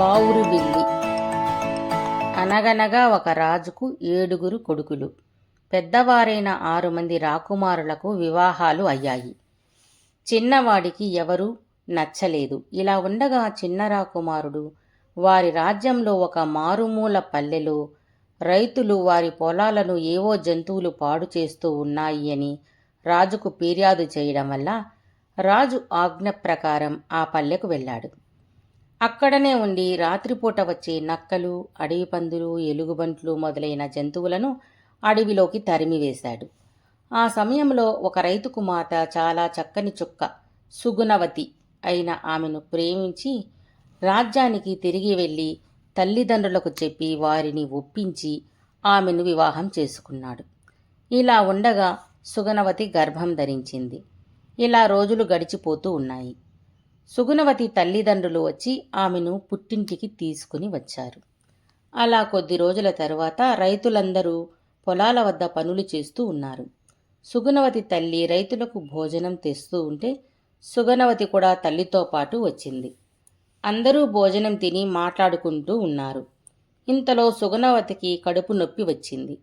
బావురు బిల్లి అనగనగా ఒక రాజుకు ఏడుగురు కొడుకులు. పెద్దవారైన ఆరు మంది రాకుమారులకు వివాహాలు అయ్యాయి. చిన్నవాడికి ఎవరూ నచ్చలేదు. ఇలా ఉండగా చిన్న రాకుమారుడు వారి రాజ్యంలో ఒక మారుమూల పల్లెలో రైతులు వారి పొలాలను ఏవో జంతువులు పాడు చేస్తూ ఉన్నాయి అని రాజుకు ఫిర్యాదు చేయడం వల్ల రాజు ఆజ్ఞ ప్రకారం ఆ పల్లెకు వెళ్ళాడు. అక్కడనే ఉండి రాత్రిపూట వచ్చే నక్కలు అడవి పందులు ఎలుగుబంట్లు మొదలైన జంతువులను అడవిలోకి తరిమివేశాడు. ఆ సమయంలో ఒక రైతు కుమార్తె చాలా చక్కని చుక్క సుగుణవతి అయిన ఆమెను ప్రేమించి రాజ్యానికి తిరిగి వెళ్ళి తల్లిదండ్రులకు చెప్పి వారిని ఒప్పించి ఆమెను వివాహం చేసుకున్నాడు. ఇలా ఉండగా సుగుణవతి గర్భం ధరించింది. ఇలా రోజులు గడిచిపోతూ ఉన్నాయి. సుగుణవతి తల్లిదండ్రులు వచ్చి ఆమెను పుట్టింటికి తీసుకుని వచ్చారు. అలా కొద్ది రోజుల తర్వాత రైతులందరూ పొలాల వద్ద పనులు చేస్తూ ఉన్నారు. సుగుణవతి తల్లి రైతులకు భోజనం తెస్తూ ఉంటే సుగుణవతి కూడా తల్లితో పాటు వచ్చింది. అందరూ భోజనం తిని మాట్లాడుకుంటూ ఉన్నారు. ఇంతలో సుగుణవతికి కడుపు నొప్పి వచ్చింది.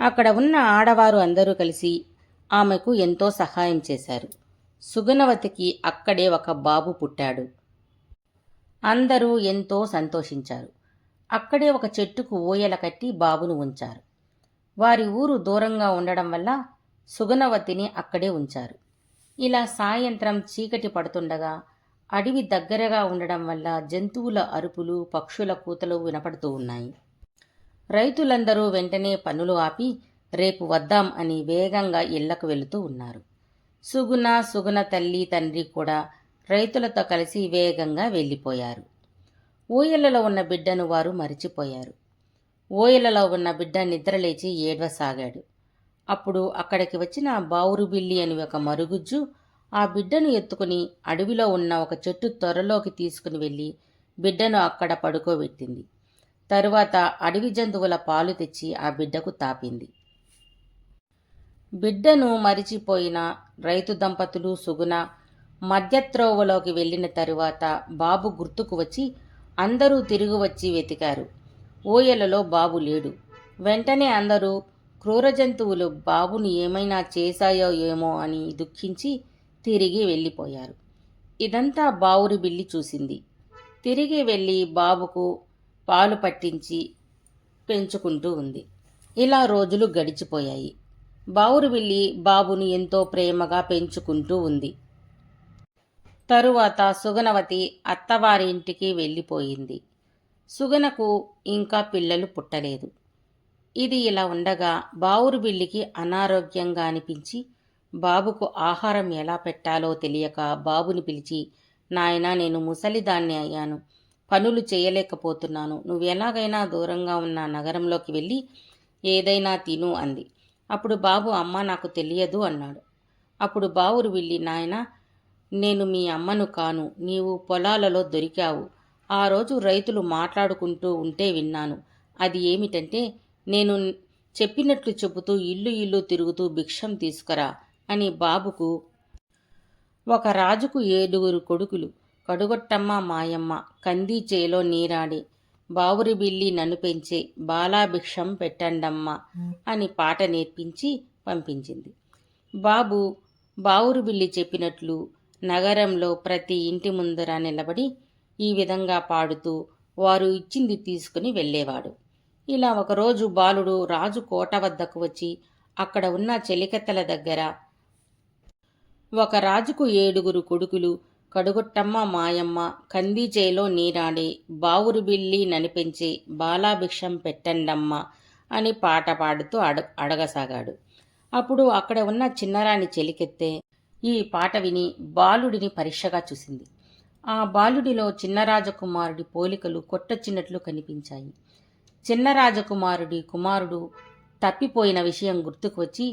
అక్కడ ఉన్న ఆడవారు అందరూ కలిసి ఆమెకు ఎంతో సహాయం చేశారు. సుగుణవతికి అక్కడే ఒక బాబు పుట్టాడు. అందరూ ఎంతో సంతోషించారు. అక్కడే ఒక చెట్టుకు ఊయల కట్టి బాబును ఉంచారు. వారి ఊరు దూరంగా ఉండడం వల్ల సుగుణవతిని అక్కడే ఉంచారు. ఇలా సాయంత్రం చీకటి పడుతుండగా అడవి దగ్గరగా ఉండడం వల్ల జంతువుల అరుపులు పక్షుల కూతలు వినపడుతూ ఉన్నాయి. రైతులందరూ వెంటనే పనులు ఆపి రేపు వద్దాం అని వేగంగా ఇళ్ళకు వెళుతూ ఉన్నారు. సుగుణ సుగుణ తల్లి తండ్రి కూడా రైతులతో కలిసి వేగంగా వెళ్ళిపోయారు. ఊయలలో ఉన్న బిడ్డను వారు మరిచిపోయారు. ఊయలలో ఉన్న బిడ్డ నిద్రలేచి ఏడవసాగాడు. అప్పుడు అక్కడికి వచ్చిన బావురుబిల్లి అని ఒక మరుగుజ్జు ఆ బిడ్డను ఎత్తుకుని అడవిలో ఉన్న ఒక చెట్టు త్వరలోకి తీసుకుని వెళ్ళి బిడ్డను అక్కడ పడుకోబెట్టింది. తరువాత అడవి జంతువుల పాలు తెచ్చి ఆ బిడ్డకు తాపింది. బిడ్డను మరిచిపోయిన రైతు దంపతులు సుగుణ మధ్యత్రోవలోకి వెళ్ళిన తరువాత బాబు గుర్తుకు వచ్చి అందరూ తిరిగి వచ్చి వెతికారు. ఊయలలో బాబు లేడు. వెంటనే అందరూ క్రూర జంతువులు బాబుని ఏమైనా చేశాయో ఏమో అని దుఃఖించి తిరిగి వెళ్ళిపోయారు. ఇదంతా బావురి బిల్లి చూసింది. తిరిగి వెళ్ళి బాబుకు పాలు పట్టించి పెంచుకుంటూ ఉంది. ఇలా రోజులు గడిచిపోయాయి. బావురువిల్లి బాబుని ఎంతో ప్రేమగా పెంచుకుంటూ ఉంది. తరువాత సుగనవతి అత్తవారి ఇంటికి వెళ్ళిపోయింది. సుగనకు ఇంకా పిల్లలు పుట్టలేదు. ఇది ఇలా ఉండగా బావురు బిల్లికి అనారోగ్యంగా అనిపించి బాబుకు ఆహారం ఎలా పెట్టాలో తెలియక బాబుని పిలిచి నాయన నేను ముసలిదాన్ని అయ్యాను. పనులు చేయలేకపోతున్నాను. నువ్వు ఎలాగైనా దూరంగా ఉన్న నగరంలోకి వెళ్ళి ఏదైనా తిను అంది. అప్పుడు బాబు అమ్మ నాకు తెలియదు అన్నాడు. అప్పుడు బావురు వెళ్ళి నాయన నేను మీ అమ్మను కాను నీవు పొలాలలో దొరికావు. ఆ రోజు రైతులు మాట్లాడుకుంటూ ఉంటే విన్నాను. అది ఏమిటంటే నేను చెప్పినట్లు చెబుతూ ఇల్లు ఇల్లు తిరుగుతూ భిక్షం తీసుకురా అని బాబుకు ఒక రాజుకు ఏడుగురు కొడుకులు కడుగొట్టమ్మ మాయమ్మ కంది చేలో నీరాడి బావురి బిల్లి నన్ను పెంచే బాలాభిక్షం పెట్టండమ్మ అని పాట నేర్పించి పంపించింది. బాబు బావురు బిల్లి చెప్పినట్లు నగరంలో ప్రతి ఇంటి ముందర నిలబడి ఈ విధంగా పాడుతూ వారు ఇచ్చింది తీసుకుని వెళ్ళేవాడు. ఇలా ఒకరోజు బాలుడు రాజు కోట వద్దకు వచ్చి అక్కడ ఉన్న చెలికత్తెల దగ్గర ఒక రాజుకు ఏడుగురు కొడుకులు కడుగొట్టమ్మ మాయమ్మ కందిచేలో నీరాడే బావురు బిల్లి ననిపించి బాలాభిక్షం పెట్టండమ్మ అని పాట పాడుతూ అడ అడగసాగాడు. అప్పుడు అక్కడ ఉన్న చిన్నరాణి చెలికెత్తే ఈ పాట విని బాలుడిని పరీక్షగా చూసింది. ఆ బాలుడిలో చిన్న రాజకుమారుడి పోలికలు కొట్టొచ్చినట్లు కనిపించాయి. చిన్న రాజకుమారుడి కుమారుడు తప్పిపోయిన విషయం గుర్తుకు వచ్చి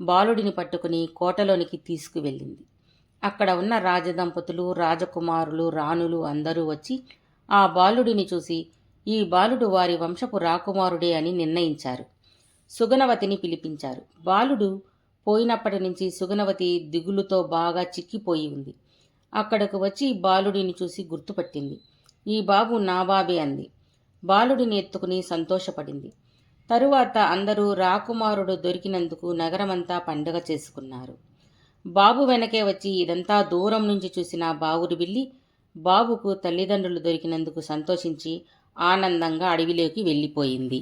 బాలుడిని పట్టుకుని కోటలోనికి తీసుకువెళ్ళింది. అక్కడ ఉన్న రాజదంపతులు రాజకుమారులు రాణులు అందరూ వచ్చి ఆ బాలుడిని చూసి ఈ బాలుడు వారి వంశపు రాకుమారుడే అని నిర్ణయించారు. సుగనవతిని పిలిపించారు. బాలుడు పోయినప్పటి నుంచి సుగనవతి దిగులుతో బాగా చిక్కిపోయి ఉంది. అక్కడకు వచ్చి బాలుడిని చూసి గుర్తుపట్టింది. ఈ బాబు నా బాబే అంది. బాలుడిని ఎత్తుకుని సంతోషపడింది. తరువాత అందరూ రాకుమారుడు దొరికినందుకు నగరమంతా పండుగ చేసుకున్నారు. బాబు వెనకే వచ్చి ఇదంతా దూరం నుంచి చూసిన బావురు బిల్లి బాబుకు తల్లిదండ్రులు దొరికినందుకు సంతోషించి ఆనందంగా అడవిలోకి వెళ్ళిపోయింది.